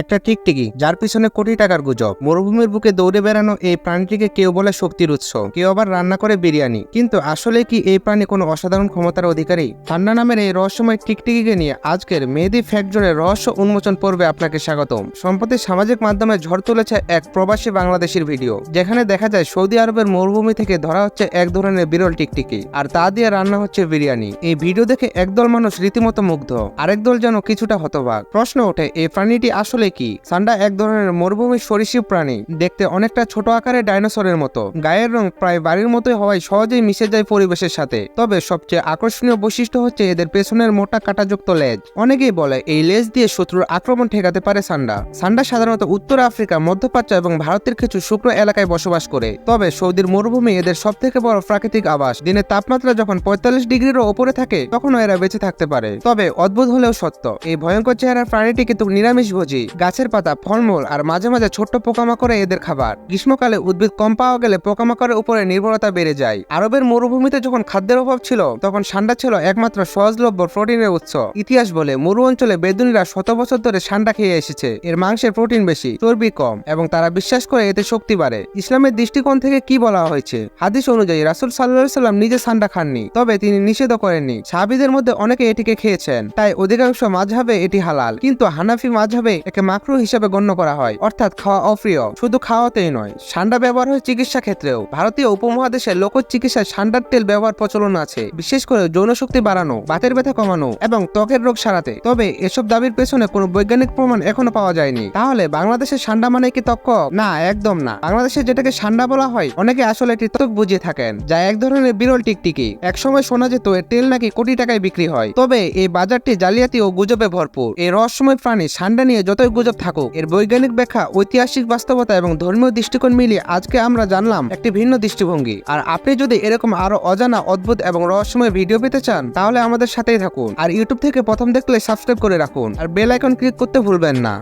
একটা টিকটিকি, যার পিছনে কোটি টাকার গুজব। মরুভূমির বুকে দৌড়ে বেড়ানো এই প্রাণীটিকে কেউ বলে শক্তির উৎস। কেউ আবার রান্না করে বিরিয়ানি। কিন্তু আসলে কি এই প্রাণী কোনো অসাধারণ ক্ষমতার অধিকারী? ঠান্ডা নামের এই রহস্যময় টিকটিকিকে নিয়ে আজকের মেহেদি ফ্যাক্টরের রহস্য উন্মোচন পর্বে আপনাকে স্বাগতম। সম্প্রতি সামাজিক মাধ্যমে ঝড় তুলেছে এক প্রবাসী বাংলাদেশের ভিডিও। যেখানে দেখা যায় সৌদি আরবের মরুভূমি থেকে ধরা হচ্ছে এক ধরনের বিরল টিকটিকি, আর তা দিয়ে রান্না হচ্ছে বিরিয়ানি। এই ভিডিও দেখে একদল মানুষ রীতিমতো মুগ্ধ। আরেক দল যেন কিছুটা হতবাক। প্রশ্ন ওঠে, এই প্রাণীটি আসলে কি? সান্ডা এক ধরনের মরুভূমির সরীসৃপ প্রাণী। দেখতে অনেকটা ছোট আকারের ডাইনোসরের মতো। গায়ের রং প্রায় বাড়ির মতোই হওয়ায় সহজেই মিশে যায় পরিবেশের সাথে। তবে সবচেয়ে আকর্ষণীয় বৈশিষ্ট্য হচ্ছে এদের পেছনের মোটা কাঁটাযুক্ত লেজ। অনেকেই বলে এই লেজ দিয়ে শত্রুর আক্রমণ ঠেকাতে পারে সান্ডা। সান্ডা সাধারণত উত্তর আফ্রিকা, মধ্যপ্রাচ্য এবং ভারতের কিছু শুক্র এলাকায় বসবাস করে। তবে সৌদির মরুভূমি এদের সব থেকে বড় প্রাকৃতিক আবাস। দিনের তাপমাত্রা যখন পঁয়তাল্লিশ ডিগ্রিরও ওপরে থাকে, তখনও এরা বেঁচে থাকতে পারে। তবে অদ্ভুত হলেও সত্য, এই ভয়ঙ্কর চেহারার প্রাণীটি কিন্তু নিরামিষভোজী। গাছের পাতা, ফলমূল আর মাঝে মাঝে ছোট্ট পোকামাকড়ে এদের খাবার। গ্রীষ্মকালে উদ্ভিদ কম পাওয়া গেলে পোকামাকড়ের উপরে নির্ভরতা বেড়ে যায়। আরবের মরুভূমিতে যখন খাদ্যের অভাব ছিল, তখন সান্ডা ছিল একমাত্র সহজলভ্য প্রোটিনের উৎস। ইতিহাস বলে, মরু অঞ্চলে বেদুনিরা শত বছর ধরে সান্ডা খেয়ে এসেছে। এর মাংসে প্রোটিন বেশি, চর্বি কম এবং তারা বিশ্বাস করে এতে শক্তি বাড়ে। ইসলামের দৃষ্টিকোণ থেকে কি বলা হয়েছে? হাদিস অনুযায়ী রাসুল সাল্লাহ সাল্লাম নিজে সান্ডা খাননি, তবে তিনি নিষেধ করেননি। সাহাবিদের মধ্যে অনেকে এটিকে খেয়েছেন, তাই অধিকাংশ মাঝহাবে এটি হালাল। কিন্তু হানাফি মাঝহাবে একে মাকরু হিসেবে গণ্য করা হয়। অর্থাৎ খাওয়া অপ্রিয়। শুধু খাওয়াতেই নয় সান্ডা ব্যবহার হয় চিকিৎসা ক্ষেত্রেও। ভারতীয় উপমহাদেশে লোক চিকিৎসায় সান্ডার তেল ব্যবহার প্রচলন আছে, বিশেষ করে যৌন শক্তি বাড়ানো, বাতের ব্যথা কমানো এবং ত্বকের রোগ সারাতে। তবে এসব দাবির পেছনে কোনো বৈজ্ঞানিক প্রমাণ এখনও পাওয়া যায়নি। তাহলে বাংলাদেশের সান্ডা মানে কি তক্ক না, একদম না। বাংলাদেশে যেটাকে সান্ডা বলা হয়, অনেকে আসলে এটি তক বুঝিয়ে থাকেন, যা এক ধরনের বিরল টিকটিকি। একসময় শোনা যেত, এর তেল নাকি কোটি টাকায় বিক্রি হয়। তবে এই বাজারটি জালিয়াতি ও গুজবে ভরপুর। এই রহস্যময় প্রাণী সান্ডা নিয়ে যতই গুজব থাকুক। এর বৈজ্ঞানিক ব্যাখ্যা, ঐতিহাসিক বাস্তবতা এবং ধর্মীয় দৃষ্টিকোণ মিলিয়ে আজকে আমরা জানলাম একটি ভিন্ন দৃষ্টিভঙ্গি। আর আপনি যদি এরকম আরও অজানা, অদ্ভুত এবং রহস্যময় ভিডিও পেতে চান, তাহলে আমাদের সাথেই থাকুন। আর ইউটিউব থেকে প্রথম দেখলে সাবস্ক্রাইব করে রাখুন। আর বেল আইকন ক্লিক করতে ভুলবেন না।